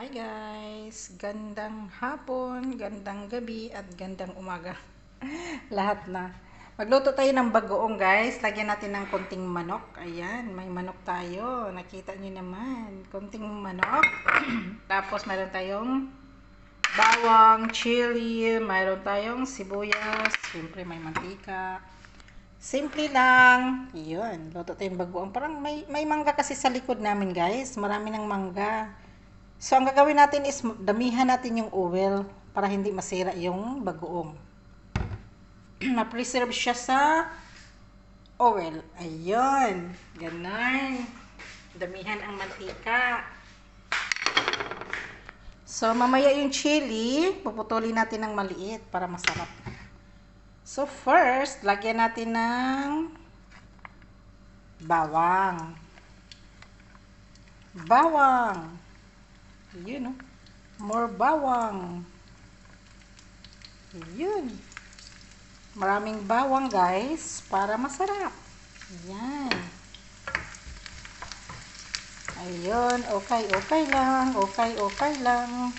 Hi guys! Gandang hapon, gandang gabi, at gandang umaga. Lahat na. Magluto tayo ng bagoong guys. Lagyan natin ng konting manok. Ayan, may manok tayo. Nakita nyo naman. Konting manok. Tapos meron tayong bawang, chili, mayroon tayong sibuyas, siyempre may mantika. Simple lang. Yun, luto tayong bagoong. Parang may, may mangga kasi sa likod namin guys. Marami ng mangga. So, ang gagawin natin is damihan natin yung oil para hindi masira yung bagoong. Ma-preserve siya sa oil. Ayun. Ganon. Damihan ang mantika. So, mamaya yung chili, puputulin natin ng maliit para masarap. So, first, lagyan natin ng bawang. Bawang. Yun, oh. More bawang. Yun. Maraming bawang, guys, para masarap. Yan. Ayun, okay, okay lang. Okay, okay lang.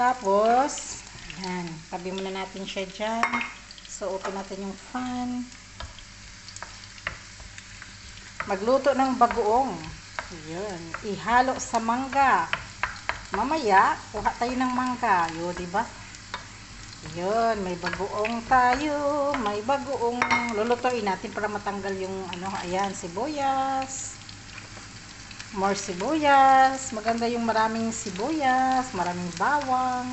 Tapos, yan. Tabi muna natin siya dyan. So, open natin yung fan. Magluto ng bagoong. Yun. Ihalo sa mangga. Mamaya, kuha tayo ng mangga. Yun, ba? Yun, may bagoong tayo. May bagoong lulutuin natin para matanggal yung ano, ayan, sibuyas. More sibuyas. Maganda yung maraming sibuyas, maraming bawang.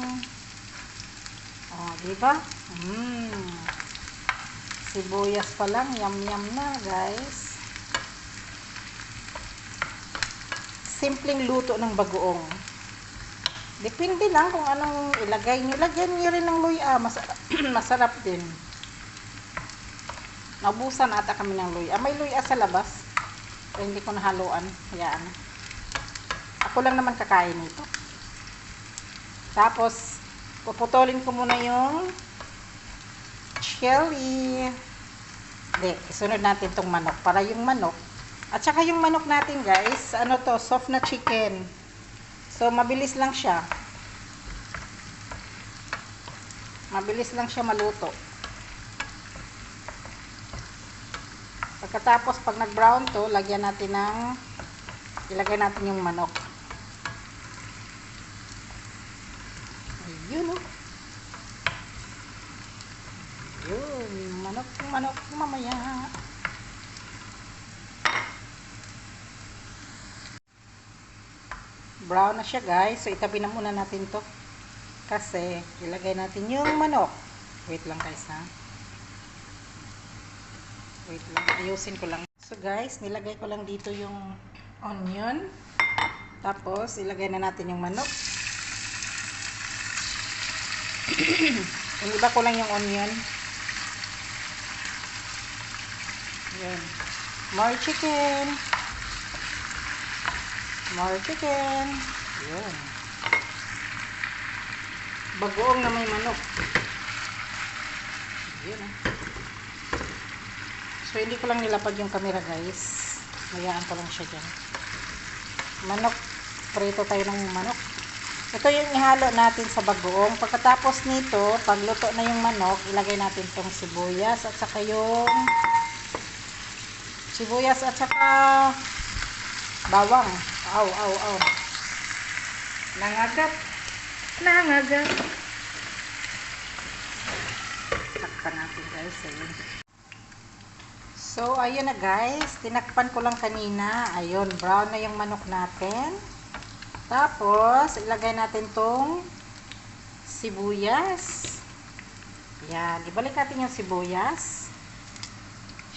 Oh, di ba? Mm. Sibuyas pa lang, yum-yum na, guys. Simpleng luto ng bagoong. Depende lang kung anong ilagay nyo. Lagyan nyo rin ng luya. Masarap, masarap din. Naubusan ata kami ng luya. May luya sa labas. Pero hindi ko nahaluan. Hayaan. Ako lang naman kakain nito. Tapos, puputulin ko muna yung chili. Hindi, isunod natin tong manok. Para yung manok, at saka yung manok natin guys, ano to, soft na chicken. So, mabilis lang siya. Mabilis lang siya maluto. Pagkatapos, pag nag-brown to, lagyan natin ng, ilagay natin yung manok. Ayun. Oh. Yun, manok, manok, mamaya. Brown na siya guys. So itabi na muna natin to. Kasi ilagay natin yung manok. Wait lang guys ha. Wait lang. Ayusin ko lang. So guys, nilagay ko lang dito yung onion. Tapos ilagay na natin yung manok. Iniba ko lang yung onion. Yan. More chicken. More chicken. Yun. Bagoong na may manok. Yun ah. So, hindi ko lang nilapag yung camera guys. Mayaan ko lang siya dyan. Manok. Prito tayo ng manok. Ito yung ihalo natin sa bagoong. Pagkatapos nito, pagluto na yung manok, ilagay natin tong sibuyas at saka yung sibuyas at saka bawang. Aw, aw, aw. Nangagat. Nangagat. Takpan natin guys. Ayun. So, ayun na guys. Tinakpan ko lang kanina. Ayun, brown na yung manok natin. Tapos, ilagay natin tong sibuyas. Yan. Ibalik natin yung sibuyas.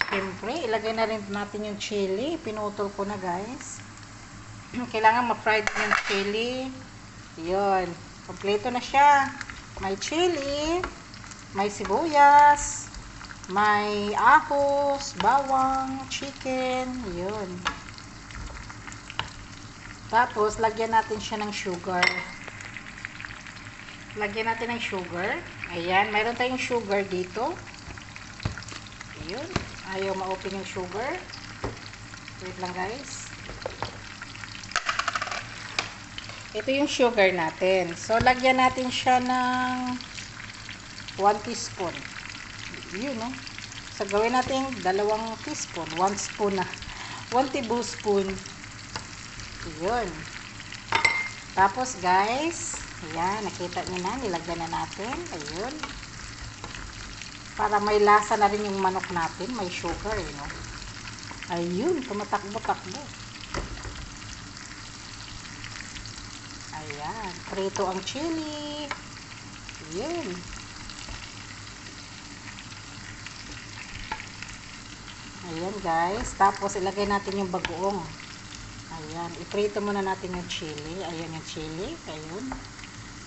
Siyempre, ilagay na rin natin yung chili. Pinutol ko na guys. kailangan ma-fried yung chili. Yun. Kompleto na siya. May chili, may sibuyas, may ahos, bawang, chicken. Yun. Tapos, lagyan natin siya ng sugar. Lagyan natin ng sugar. Ayan. Mayroon tayong sugar dito. Ayun. Ayaw ma-open yung sugar. Wait lang guys. Ito yung sugar natin. So, lagyan natin siya ng 1 teaspoon. Yun, no? So, gawin natin dalawang teaspoon. 1 spoon na. 1 tablespoon. Yun. Tapos, guys, ayan, nakita niyo na, nilagyan na natin. Ayun. Para may lasa na rin yung manok natin. May sugar, eh, no? Ayun, tumatakbo-takbo. Ayan, prito ang chili. Ayan. Ayan guys. Tapos ilagay natin yung bagoong. Ayan. Iprito muna natin yung chili. Ayan yung chili. Ayun.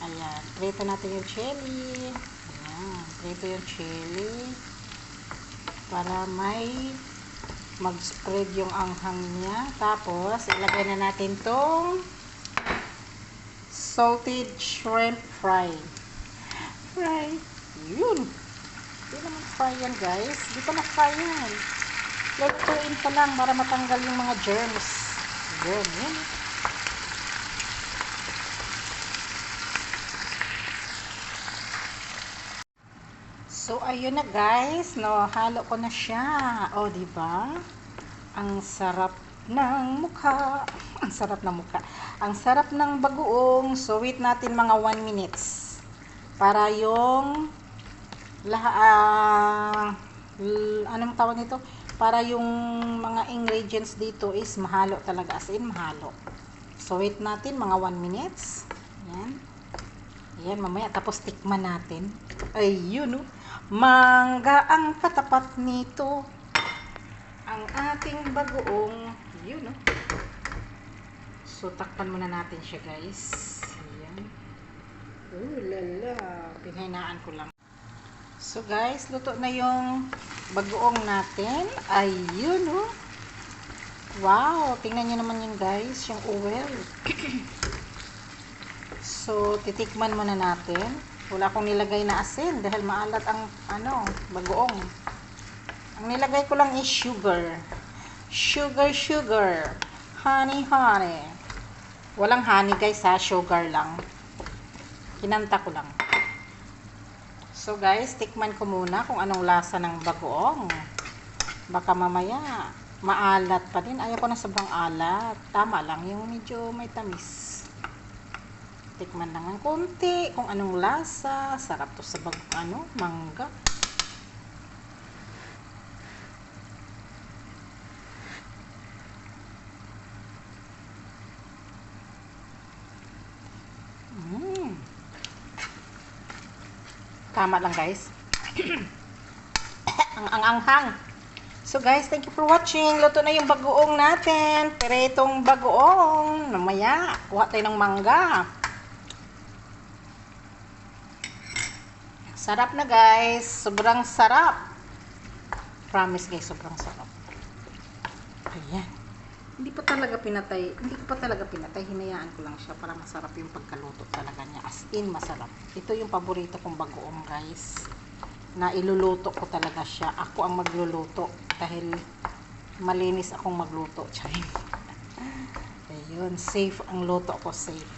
Ayan. Prito natin yung chili. Ayan. Prito yung chili. Para may mag-spread yung anghang niya. Tapos ilagay na natin tong salted shrimp fry. Fry. Yun. Hindi naman fry yan, guys. Hindi pa na-fry yan. Lulutuin pa lang para matanggal yung mga germs. Yun, yun. So, ayun na guys. No, halo ko na siya. O, di ba? Ang sarap ng mukha. Ang sarap ng mukha. Ang sarap ng bagoong. So, wait natin mga 1 minutes. Para yung laha, ah, l- anong tawag nito? Para yung mga ingredients dito is mahalo talaga. As in, mahalo. So, wait natin mga 1 minutes. Ayan. Ayan, mamaya. Tapos, tikman natin. Ayun, oh. Mangga ang katapat nito. Ang ating bagoong. Yun, oh. So, takpan muna natin siya, guys. Ayan. Oh, lala. Pinahinaan ko lang. So, guys, luto na yung bagoong natin. Ayun, oh. Wow! Tingnan nyo naman yun, guys. Yung oil. so, titikman muna natin. Wala akong nilagay na asin dahil maalat ang, ano, bagoong. Ang nilagay ko lang is sugar. Sugar, sugar. Honey, honey. Walang honey, guys, ha. Sugar lang. Kinanta ko lang. So, guys, tikman ko muna kung anong lasa ng bagoong. Baka mamaya, maalat pa din. Ayaw ko na sobrang alat. Tama lang, yung medyo may tamis. Tikman lang ng konti kung anong lasa. Sarap to sa bag, ano, mangga. Mm. Tama lang guys. ang ang anghang. So guys, thank you for watching. Luto na yung bagoong natin. Peretong bagoong. Namaya, kuha tayo ng mangga. Sarap na guys. Sobrang sarap. Promise guys, sobrang sarap. Ayan. Hindi pa talaga pinatay. Hindi ko pa talaga pinatay. Hinayaan ko lang siya para masarap yung pagkaluto talaga niya. As in, masarap. Ito yung paborito kong bagoong guys. Na iluluto ko talaga siya. Ako ang magluluto. Dahil malinis akong magluto. Charing. Ayun. Safe ang luto ko. Safe.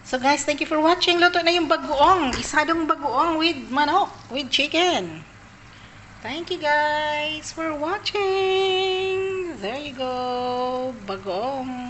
So guys, thank you for watching. Luto na yung bagoong. Isadong bagoong with manok. With chicken. Thank you guys for watching. There you go. Bagoong.